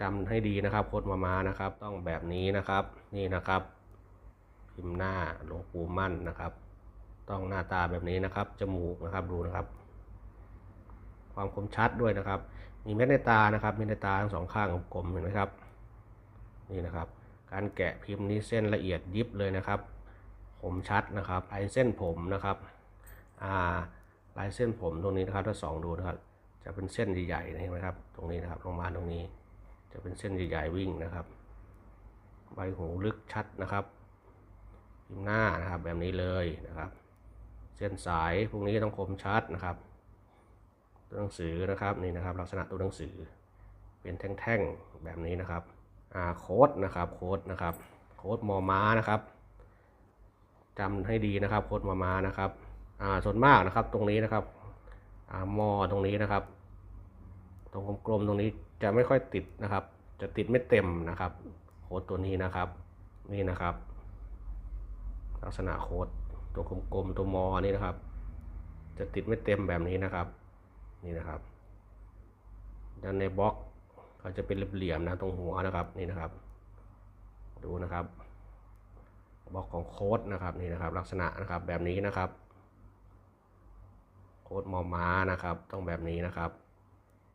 จำให้ดีนะครับโคดมามานะครับ ต้องแบบนี้นะครับ นี่นะครับ พิมพ์หน้าหลวงปู่มั่นนะครับ ต้องหน้าตาแบบนี้นะครับ จมูกนะครับดูนะครับ ความคมชัดด้วยนะครับ มีเม็ดในตานะครับเม็ดในตาทั้งสองข้างกลมเห็นไหมครับ นี่นะครับ การแกะพิมพ์นี้เส้นละเอียดยิบเลยนะครับคมชัดนะครับลายเส้นผมนะครับอ่าลายเส้นผมตรงนี้นะครับถ้าสองดูนะครับ จะเป็นเส้นใหญ่ๆเห็นไหมครับ ตรงนี้นะครับลงมาตรงนี้ จะเป็นเส้นใหญ่ๆวิ่งนะครับใบหูลึกชัดนะครับพิมหน้านะครับแบบนี้เลยนะครับ เส้นสายพวกนี้ต้องคมชัดนะครับตัวหนังสือนะครับนี่นะครับ ลักษณะตัวหนังสือ เป็นแท่งๆแบบนี้นะครับอ่าโค้ดนะครับโค้ดนะครับโค้ดมอม้านะครับจำให้ดีนะครับโค้ดมอม้านะครับอ่าส่วนมากนะครับตรงนี้นะครับอ่ามอตรงนี้นะครับ รงกลมๆตรงนี้จะไม่ค่อยติดนะครับ จะติดไม่เต็มนะครับโค้ดตัวนี้นะครับ นี่นะครับ ลักษณะโค้ดตัวกลมๆตัวมอนี่นะครับ จะติดไม่เต็มแบบนี้นะครับ นี่นะครับ ด้านในบล็อกเขาจะเป็นเหลี่ยมๆนะตรงหัวนะครับนี่นะครับ ดูนะครับ บล็อกของโค้ดนะครับนี่นะครับ ลักษณะนะครับแบบนี้นะครับ โค้ดมอม้านะครับ ต้องแบบนี้นะครับ